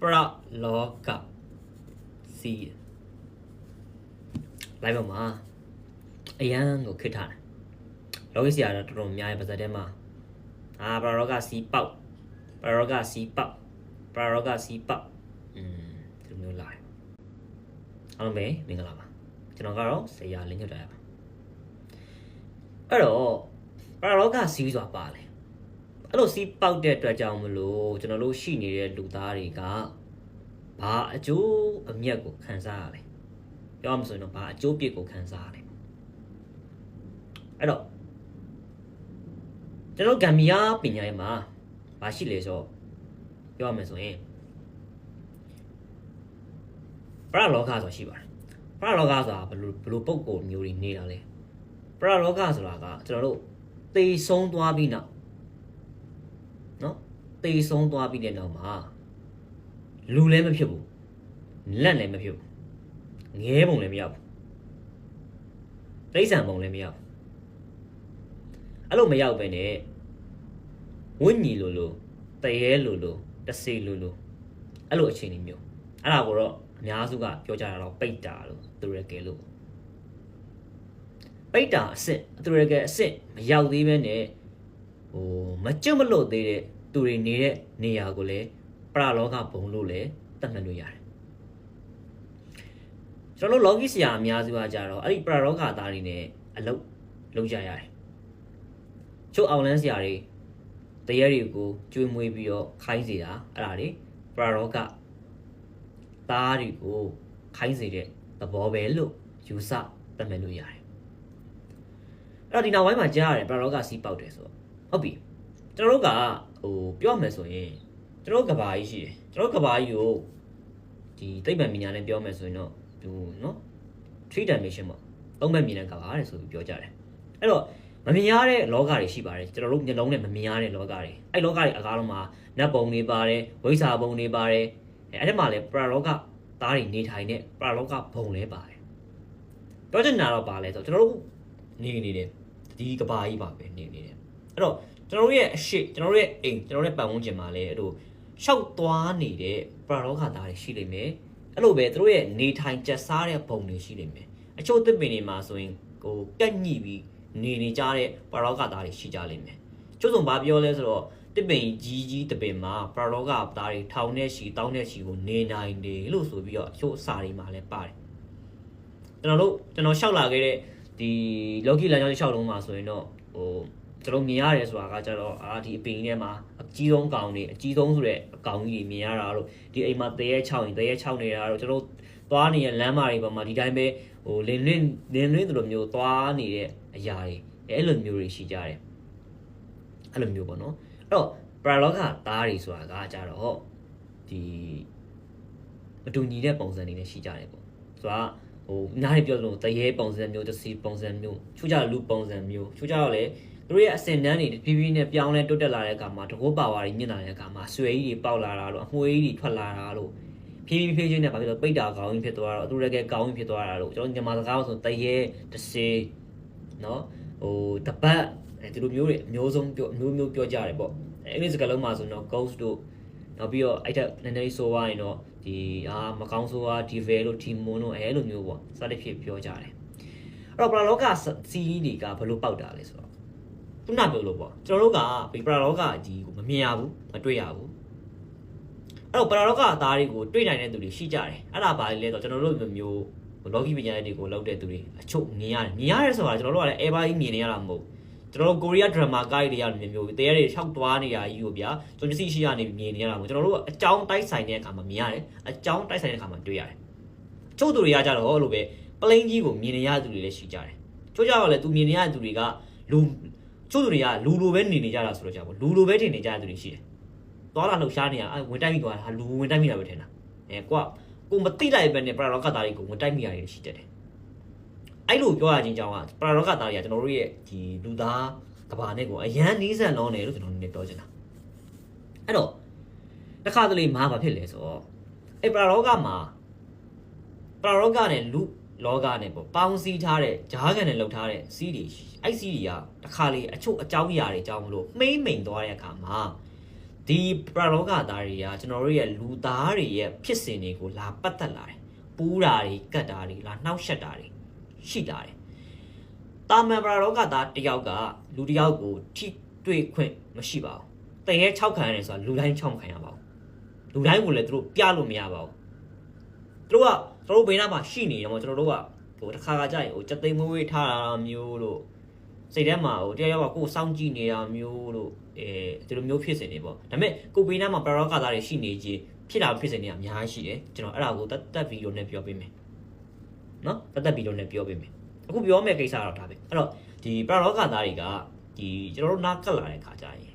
ပရလောကစီလိုက်ပါမှာအရန်ကိုခစ်ထားတယ်လောကီစီကတော့တော်တော်များရဲ့ပါဇက်ထဲမှာအာပရလောကစီပေါက်ပရလောကစီပေါက်ပရလောကစီပေါက်อืมဒီလိုမျိုးလာတယ်အားလုံးပဲမင်္ဂလာပါကျွန်တော်ကတော့ဆရာလင်းညွတ်တာပါအဲ့တော့ပရလောကစီဆိုတာပါလေ အဲ့လိုစီးပေါက်တဲ့အတွက်ကြောင့်မလို့ကျွန်တော်တို့ရှိနေတဲ့လူသားတွေကဘာအကျိုးအမြတ်ကိုခံစားရလဲပြောမှဆိုရင်တော့ဘာအကျိုးပြစ်ကိုခံစားရလဲအဲ့တော့ကျွန်တော်ဂမ်ဘီယာပညာရေးမှာဘာရှိလဲဆိုတော့ပြောရမယ်ဆိုရင်ပရလောကဆိုတာရှိပါတယ်ပရလောကဆိုတာဘယ်လိုဘယ်လိုပုံကိုမျိုးတွေနေတာလဲပရလောကဆိုတာကကျွန်တော်တို့သေဆုံးသွားပြီးနောက် နော်တေဆုံးသွားပြီးတဲ့နောက်မှာလူလည်းမဖြစ်ဘူးလက်လည်းမဖြစ်ဘူးငဲပုံလည်းမရဘူးတိရစ္ဆာန်ပုံလည်းမရဘူးအဲ့လိုမရောက်ပဲနဲ့ဝိညာဉ်လိုလိုတရေလိုလိုတစေလိုလိုအဲ့လိုအခြေအနေမျိုးအဲ့ဒါကိုတော့အများစုကပြောကြတာတော့ပိတ်တာလို့သူရကယ်လို့ပိတ်တာအစ်စ်သူရကယ်အစ်စ်မရောက်သေးပဲနဲ့ဟိုမကျွတ်မလို့သေးတဲ့ သူတွေနေတဲ့နေရာကိုလည်းပရလောကဘုံလို့လည်းသတ်မှတ်လို့ရတယ်ကျွန်တော်တို့လောကီဆရာအများစုကကြတော့အဲ့ဒီပရလောကသားတွေနဲ့အလုပ်လုပ်ကြရတယ်ချို့အောင်လန်းဆရာတွေတရေတွေကိုကျွေးမွေးပြီးတော့ခိုင်းစေတာအဲ့ဒါတွေပရလောကသားတွေကိုခိုင်းစေတဲ့သဘောပဲလို့ယူဆသတ်မှတ်လို့ရတယ်အဲ့တော့ဒီနောက်ပိုင်းမှာကြားရတယ်ပရလောကစီးပေါက်တယ်ဆိုတော့ဟုတ်ပြီ ကျွန်တော်တို့ကဟိုပြောမယ်ဆိုရင်ကျွန်တော်တို့ကဘာကြီးရှိတယ်ကျွန်တော်တို့ကဘာကြီးကိုဒီသိပ္ပံပညာနဲ့ပြောမယ်ဆိုရင်တော့ဟိုနော် three dimension ပေါ့သုံးဘက်မြင်တဲ့ကဘာတဲ့ဆိုပြီးပြောကြတယ်အဲ့တော့မမြင်ရတဲ့လောကတွေရှိပါတယ်ကျွန်တော်တို့မျက်လုံးနဲ့မမြင်ရတဲ့လောကတွေအဲ့လောကတွေအကားလုံးမှာနတ်ပုံတွေပါတယ်ဝိဇ္ဇာပုံတွေပါတယ်အဲ့အဲ့ဒီမှာလည်းပရလောကသားတွေနေထိုင်တဲ့ပရလောကဘုံလည်းပါတယ်ပြောချင်တာတော့ပါလဲဆိုတော့ကျွန်တော်တို့နေနေတယ်ဒီကဘာကြီးပါပဲနေနေတယ်အဲ့တော့ ကျွန်တော်တို့ရဲ့အရှိကျွန်တော်တို့ရဲ့အိမ်ကျွန်တော်တို့ရဲ့ပတ်ဝန်းကျင်မှာလည်းအဲ့လိုရှောက်သွားနေတဲ့ပရာလောကသားတွေရှိလိမ့်မယ်အဲ့လိုပဲသူတို့ရဲ့နေထိုင်ကြက်စားတဲ့ပုံတွေရှိလိမ့်မယ်အချို့သစ်ပင်တွေမှာဆိုရင်ဟိုကက်ညှိပြီးနေနေကြတဲ့ပရာလောကသားတွေရှိကြလိမ့်မယ်ကျို့ဆုံးဘာပြောလဲဆိုတော့တစ်ပင်ကြီးကြီးတစ်ပင်မှာပရာလောကသားတွေထောင်နဲ့ရှီတောင်းနဲ့ရှီကိုနေနိုင်တယ်လို့ဆိုပြီးတော့အချို့အစာတွေမှာလည်းပါတယ်ကျွန်တော်တို့ကျွန်တော်ရှောက်လာခဲ့တဲ့ဒီလောကီလမ်းကြောင်းရှောက်လုံးမှာဆိုရင်တော့ဟို ကျွန်တော်မြင်ရတယ်ဆိုတာကကျတော့အာဒီအပင်ထဲမှာအကြီးဆုံးကောင်တွေအကြီးဆုံးဆိုတဲ့အကောင်ကြီးတွေမြင်ရတာတို့ဒီအိမ်မှာတရေ6ရင်တရေ6နေတာတို့ကျွန်တော်သွားနေတဲ့လမ်းမတွေပေါ်မှာဒီတိုင်းပဲဟိုလင်းလင်းလင်းလင်းတို့လိုမျိုးသွားနေတဲ့အရာတွေအဲ့လိုမျိုးတွေရှိကြတယ်အဲ့လိုမျိုးပေါ့နော်အဲ့တော့ပရာလောကသားတွေဆိုတာကကြတော့ဒီမတူညီတဲ့ပုံစံတွေနဲ့ရှိကြတယ်ပေါ့ဆိုတာဟိုနားရပြောလို့တရေပုံစံမျိုးတစ်စီပုံစံမျိုးချို့ကြလူပုံစံမျိုးချို့ကြတော့လေ သူတို့ရဲ့အစင်တန်းတွေဖြည်းဖြည်းနဲ့ပြောင်းလဲတိုးတက်လာတဲ့အခါမှာတကောပါဝါတွေမြင့်လာတဲ့အခါမှာဆွဲကြီးတွေပေါက်လာတာလို့အမွှေးကြီးတွေထွက်လာတာလို့ဖြည်းဖြည်းဖြည်းချင်းနဲ့ဘာဖြစ်လို့ပိတ်တာကောင်းကြီးဖြစ်သွားတော့သူတို့လည်းကောင်းကြီးဖြစ်သွားတာလို့ကျွန်တော်ညီမစကားလို့ဆိုတရေတစေနော်ဟိုတပတ်အဲဒီလိုမျိုးတွေအမျိုးဆုံးပြောအမျိုးမျိုးပြောကြတယ်ပေါ့အဲအင်္ဂလိပ်စကားလုံးမှာဆိုတော့ ghost တို့နောက်ပြီးတော့အဲ့ထက်နည်းနည်းဆိုးသွားရင်တော့ဒီအာမကောင်းဆိုးသွား devil တို့ demon တို့အဲလိုမျိုးပေါ့စသဖြင့်ပြောကြတယ်အဲ့တော့ပရာလောကစီးတွေကဘယ်လိုပေါက်တာလဲဆိုတော့ ခုနပြောလို့ပေါ့ကျွန်တော်တို့ကဒီပရာလောကကြီးကိုမမြင်ရဘူးမတွေ့ရဘူးအဲ့တော့ပရာလောကအသားတွေကိုတွေ့နိုင်တဲ့သူတွေရှိကြတယ်အဲ့ဒါပါလေလဲဆိုတော့ကျွန်တော်တို့လိုမျိုးလောကီပညာရေးတွေကိုလောက်တဲ့သူတွေအချုပ်မြင်ရတယ်မြင်ရတယ်ဆိုတာကျွန်တော်တို့ကလည်း ever ကြီးမြင်နေရတာမဟုတ်ကျွန်တော်တို့ကိုရီးယားဒရမာကိုက်တွေရလိုမျိုးတရားတွေ၆သွားနေရကြီးကိုဗျာကျွန်တော်မျက်စိရှိရနေမြင်နေရတာမဟုတ်ကျွန်တော်တို့အကြောင်းတိုက်ဆိုင်တဲ့အခါမှာမြင်ရတယ်အကြောင်းတိုက်ဆိုင်တဲ့အခါမှာတွေ့ရတယ်ချို့သူတွေကကြတော့အဲ့လိုပဲပလိန်ကြီးကိုမြင်နေရတဲ့သူတွေလည်းရှိကြတယ်ချို့ကြတော့လည်းသူမြင်နေရတဲ့သူတွေကလူ ချို့သူတွေကလူလိုပဲနေနေကြတာဆိုတော့ကြာပေါ့လူလိုပဲထင်နေကြတဲ့သူတွေရှိတယ်။သွားလာလှုပ်ရှားနေရအဲဝင်တိုက်မိသွားတာဟာလူဝင်တိုက်မိတာပဲထင်တာ။အဲကွာကိုမတိလိုက်ပဲနဲ့ပရာလောကသားတွေကိုဝင်တိုက်မိရတယ်ရှိတတ်တယ်။အဲ့လိုပြောရချင်းကြောင်းကပရာလောကသားတွေကကျွန်တော်တို့ရဲ့ဒီလူသားကဘာနဲ့ကိုအရန်နီးစပ်လုံးတယ်လို့ကျွန်တော်နည်းပြောချင်တာ။အဲ့တော့တစ်ခါတလေမားဘာဖြစ်လဲဆိုတော့အဲ့ပရာလောကမှာပရာလောကနဲ့လူ လောကနဲ့ပေါ့ပေါင်းစည်းထားတဲ့ဂျားကန်နဲ့လှုပ်ထားတဲ့စီးတွေအဲ့စီးတွေကတစ်ခါလေအချို့အကြောင်းအရာတွေကြောင်းမလို့မှိမ့်မိန်သွားတဲ့အခါမှာဒီဒီပရလောကသားတွေကကျွန်တော်တို့ရဲ့လူသားတွေရဲ့ဖြစ်စဉ်တွေကိုလာပတ်သက်လာတယ်ပူးတာတွေကတ်တာတွေလာနှောက်ယှက်တာတွေရှိလာတယ်တာမန်ပရလောကသားတစ်ယောက်ကလူတစ်ယောက်ကိုထိတွေ့ခွင့်မရှိပါဘူးတရေ6ခံရတယ်ဆိုတာလူတိုင်း6မခံရပါဘူးလူတိုင်းကိုလည်းသူတို့ပြလို့မရပါဘူးသူတို့က သူတို့ဘေးနားမှာရှိနေတယ်မို့ကျွန်တော်တို့ကဟိုတစ်ခါခါကြာရင်ဟိုစက်သိမ်းမွေးဝေးထားတာမျိုးလို့စိတ်ထဲမှာဟိုတရားရောက်ကကိုယ်စောင့်ကြည့်နေတာမျိုးလို့အဲဒီလိုမျိုးဖြစ်စဉ်တွေပေါ့ဒါပေမဲ့ကိုဘေးနားမှာပရလောကသားတွေရှိနေခြင်းဖြစ်တာဖြစ်စဉ်တွေအများကြီးရှိတယ်ကျွန်တော်အဲ့ဒါကိုတတ်တတ်ဗီဒီယိုနဲ့ပြောပေးမယ်နော်တတ်တတ်ဗီဒီယိုနဲ့ပြောပေးမယ်အခုပြောမယ့်ကိစ္စတော့ဒါပဲအဲ့တော့ဒီပရလောကသားတွေကဒီကျွန်တော်တို့နားကပ်လာတဲ့ခါကျရင်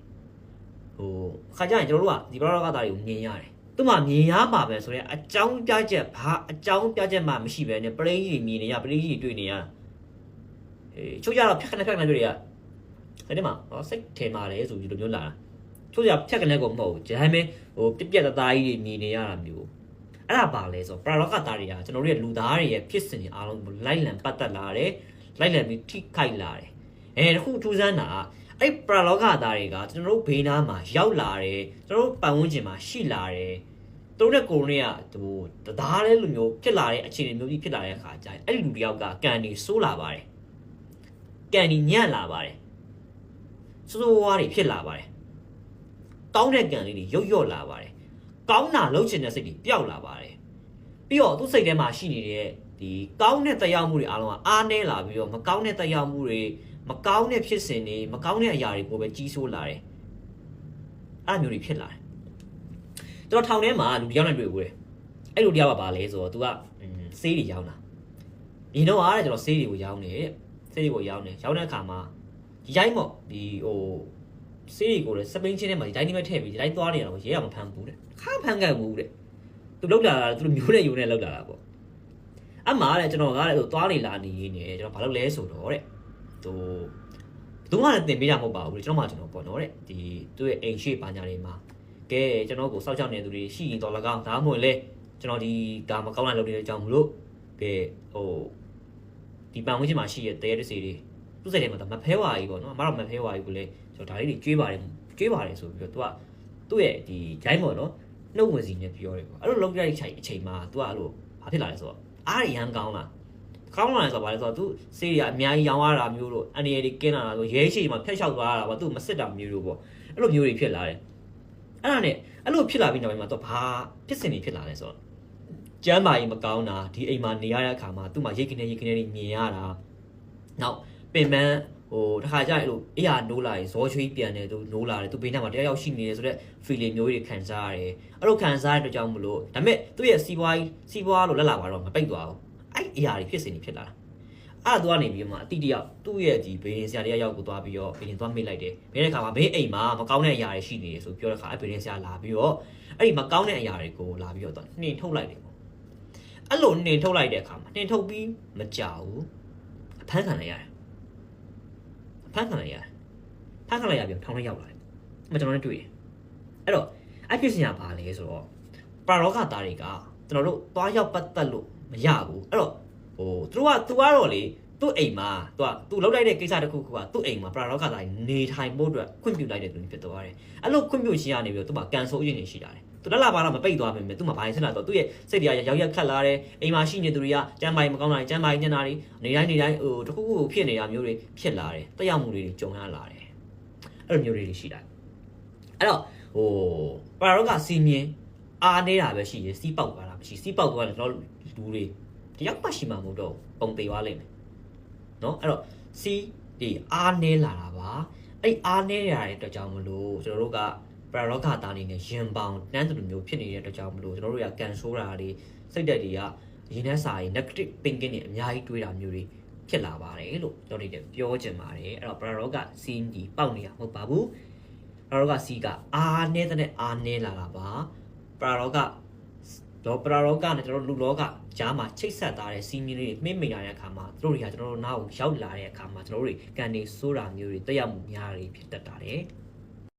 ဟိုခါကျရင်ကျွန်တော်တို့ကဒီပရလောကသားတွေကိုမြင်ရတယ် သူမှမြင်ရပါပဲဆိုတော့အကြောင်းပြချက်ဘာအကြောင်းပြချက်မှမရှိပဲနဲ့ပရိကြီးမြင်နေရပရိကြီးတွေ့နေရအေးချို့ကြတော့ဖြတ်ခနဲ့ဖြတ်ခနဲ့တွေ့ရတဲ့မှာဟောစိတ်ထဲမှာလေဆိုပြီးလိုမျိုးလာတာချို့ကြဖြတ်ခနဲ့ကိုမဟုတ်ဘူးဒါပေမဲ့ဟိုပြက်ပြက်တသားကြီးတွေမြင်နေရတာမျိုးအဲ့ဒါပါလဲဆိုပရလောကသားတွေကကျွန်တော်တို့ရဲ့လူသားတွေရဲ့ဖြစ်စဉ်တွေအားလုံးကိုလိုက်လံပတ်သက်လာတယ်လိုက်လံပြီးထိခိုက်လာတယ်အဲတခုထူးဆန်းတာက အဲ့ပရလောကသားတွေကကျွန်တော်တို့ဘေးနားမှာရောက်လာတယ်ကျွန်တော်တို့ပတ်ဝန်းကျင်မှာရှိလာတယ်သူတို့နဲ့ကိုရိုနီကဟိုတသားလေးလိုမျိုးဖြစ်လာတဲ့အခြေအနေမျိုးကြီးဖြစ်လာတဲ့အခါကျရင်အဲ့ဒီလူတယောက်ကကန်ဒီဆိုးလာပါတယ်ကန်ဒီညံ့လာပါတယ်စိုးစိုးဝါးတွေဖြစ်လာပါတယ်ကောင်းတဲ့ကန်လေးတွေရုပ်ရော့လာပါတယ်ကောင်းတာလှုပ်ချင်တဲ့စိတ်တွေပျောက်လာပါတယ်ပြီးတော့သူ့စိတ်ထဲမှာရှိနေတဲ့ဒီကောင်းတဲ့တရားမှုတွေအားလုံးကအားနည်းလာပြီးတော့မကောင်းတဲ့တရားမှုတွေ မကောင်းတဲ့ဖြစ်စဉ်တွေမကောင်းတဲ့အရာတွေကိုပဲကြီးစိုးလာတယ်အဲ့လိုမျိုးတွေဖြစ်လာတယ်ကျွန်တော်ထောင်ထဲမှာလူတစ်ယောက်နဲ့တွေ့ဘူးတယ်အဲ့လူတစ်ယောက်ကဘာလဲဆိုတော့ तू ကဆေးတွေရောင်းတာဒီတော့အားတဲ့ကျွန်တော်ဆေးတွေကိုရောင်းနေတယ်ဆေးတွေကိုရောင်းနေရောင်းတဲ့အခါမှာဒီတိုင်းပေါ့ဒီဟိုဆေးတွေကိုလည်းစပိန်ချင်းထဲမှာဒီတိုင်းနဲ့ထည့်ပြီးဒီတိုင်းသွားနေတာကိုရဲရမဖမ်းဘူးတဲ့ခါဖမ်းခဲ့ဘူးတဲ့သူလောက်လာတာသူမျိုးနဲ့ယူနဲ့လောက်လာတာပေါ့အမှတဲ့ကျွန်တော်ကလည်းဟိုသွားနေလာနေရင်းနေကျွန်တော်ဘာလုပ်လဲဆိုတော့တဲ့ ဟိုဘယ်သူမှလည်းတင်ပေးရမဟုတ်ပါဘူးကျွန်တော်မှကျွန်တော်ပေါ့နော်တဲ့ဒီသူ့ရဲ့အိမ်ရှိပါညာတွေမှာကဲကျွန်တော်ကိုစောက်ချောက်နေသူတွေရှိရင်တော့၎င်းဒါမှမဟုတ်လေကျွန်တော်ဒီဒါမကောင်းတဲ့လုပ်နေတဲ့အကြောင်းမလို့ကဲဟိုဒီပန်ဝင်းချင်းမှာရှိရဲ့တဲတစီတွေသူ့စိတ်ထဲမှာမဖဲဝါကြီးပေါ့နော်အမတော့မဖဲဝါကြီးကိုလေကျွန်တော်ဒါလေးတွေကျွေးပါတယ်ကျွေးပါတယ်ဆိုပြီးတော့ तू ကသူ့ရဲ့ဒီဂျိုင်းပေါ့နော်နှုတ်ဝင်စီနဲ့ပြောတယ်ပေါ့အဲ့လိုလုပ်ရတဲ့အချိန်အချိန်မှာ तू ကအဲ့လိုဘာဖြစ်လာလဲဆိုတော့အားရရမ်းကောင်းလား ကောင်းလာတယ်ဆိုတာဘာလဲဆိုတော့သူစေးတွေကအများကြီးရောင်းရတာမျိုးတို့အန်ရီတွေကင်းလာတာဆိုရဲရှိမှဖျက်လျှောက်သွားတာပေါ့သူမစစ်တာမျိုးတို့ပေါ့အဲ့လိုမျိုးတွေဖြစ်လာတယ်အဲ့ဒါနဲ့အဲ့လိုဖြစ်လာပြီးနောက်ပိုင်းမှာသူဘာဖြစ်စဉ်တွေဖြစ်လာလဲဆိုတော့ကျမ်းမာရေးမကောင်းတာဒီအိမ်မှာနေရတဲ့အခါမှာသူ့မှာရိတ်ကနေရိတ်ကနေတွေမြင်ရတာနောက်ပင်ပန်းဟိုတခါကျရင်အဲ့လိုအေးရနိုးလာရင်ဇောချွေးပြန်တယ်သူနိုးလာတယ်သူဘေးနားမှာတရားရောက်ရှိနေတယ်ဆိုတော့ feeling မျိုးတွေခံစားရတယ်အဲ့လိုခံစားရတဲ့အတွက်ကြောင့်မလို့ဒါပေမဲ့သူ့ရဲ့စီးပွားရေးစီးပွားလို့လက်လာပါတော့မပိတ်သွားဘူး အဲ့အရာတွေဖြစ်စဉ်တွေဖြစ်လာတာအဲ့ဒါသူကနေပြီးမှအတိတယောက်သူ့ရဲ့ဒီဘေးရင်ဆရာတရားရောက်ကိုသွားပြီးတော့ဘေးရင်သွားမိတ်လိုက်တယ်ဘေးတဲ့ခါမှာဘေးအိမ်မှာမကောင်းတဲ့အရာတွေရှိနေတယ်ဆိုပြောတဲ့ခါအဲ့ဘေးရင်ဆရာလာပြီးတော့အဲ့ဒီမကောင်းတဲ့အရာတွေကိုလာပြီးတော့နှင်ထုတ်လိုက်တယ်ပေါ့အဲ့လိုနှင်ထုတ်လိုက်တဲ့အခါမှာနှင်ထုတ်ပြီးမကြောက်ဘူးအဖမ်းခံလိုက်ရတယ်ဖမ်းခံလိုက်ရတယ်ဖမ်းခံလိုက်ရပြီးထောင်ထဲရောက်လာတယ်အမကျွန်တော်နဲ့တွေ့တယ်အဲ့တော့အဲ့ဖြစ်စဉ်ကဘာလဲဆိုတော့ပရာလောကသားတွေကကျွန်တော်တို့သွားရောက်ပတ်သက်လို့မရဘူးအဲ့တော့ ဟိုသူတို့ကသူကတော့လေသူ့အိမ်မှာသူကသူလောက်လိုက်တဲ့ကိစ္စတစ်ခုခုကသူ့အိမ်မှာပရာလောကသားတွေနေထိုင်ဖို့အတွက်ခွင့်ပြုလိုက်တဲ့သူဖြစ်သွားတယ်အဲ့လိုခွင့်ပြုရှင်ရနေပြီးတော့သူ့မှာကန်ဆိုးရင်းနေရှိတာတယ်သူတက်လာပါတော့မပိတ်သွားပါမယ်သူ့မှာဘာရင်ဆက်လာတော့သူ့ရဲ့စိတ်တွေကရောက်ရက်ခတ်လာတယ်အိမ်မှာရှိနေသူတွေကကျမ်းမာရေးမကောင်းတာကျမ်းမာရေးညံ့တာတွေနေတိုင်းနေတိုင်းဟိုတခုခုဖြစ်နေတာမျိုးတွေဖြစ်လာတယ်တက်ရောက်မှုတွေကြုံရလာတယ်အဲ့လိုမျိုးတွေရှိလာအဲ့တော့ဟိုပါရောကစီမြင်အားနေတာပဲရှိတယ်စီးပေါက်သွားတာမရှိစီးပေါက်သွားတယ်တော့လူတွေ တယောက်မှရှိမှာမဟုတ်တော့ပုံသေးသွားလိမ့်မယ်နော်အဲ့တော့စီးဒီအားနေလာတာပါအဲ့အားနေရတဲ့အတွက်ကြောင့်မလို့ကျွန်တော်တို့ကပရာရောဂါသားအနေနဲ့ရင်ပေါင်တန်းတူမျိုးဖြစ်နေတဲ့အတွက်ကြောင့်မလို့ကျွန်တော်တို့ကကန်ဆိုးတာတွေစိတ်ဓာတ်တွေကရင်းနှက်စာရင် negative thinking တွေအများကြီးတွေးတာမျိုးတွေဖြစ်လာပါတယ်လို့ကျွန်တော်တို့ပြောချင်ပါတယ်အဲ့တော့ပရာရောဂါစီးကြီးပေါက်နေတာမဟုတ်ပါဘူးပရာရောဂါစီးကအားနေတဲ့အားနေလာတာပါပရာရောဂါ တော့ပရာရောဂါနဲ့ကျွန်တော်လူလောကဂျားမှာချိတ်ဆက်ထားတဲ့စီးမီလေးတွေမှိမ့်မိလာတဲ့အခါမှာတို့တွေကကျွန်တော်တို့နားကိုရောက်လာတဲ့အခါမှာကျွန်တော်တို့တွေကန်နေစိုးတာမျိုးတွေတက်ရောက်မှုများတွေဖြစ်တတ်တာတယ်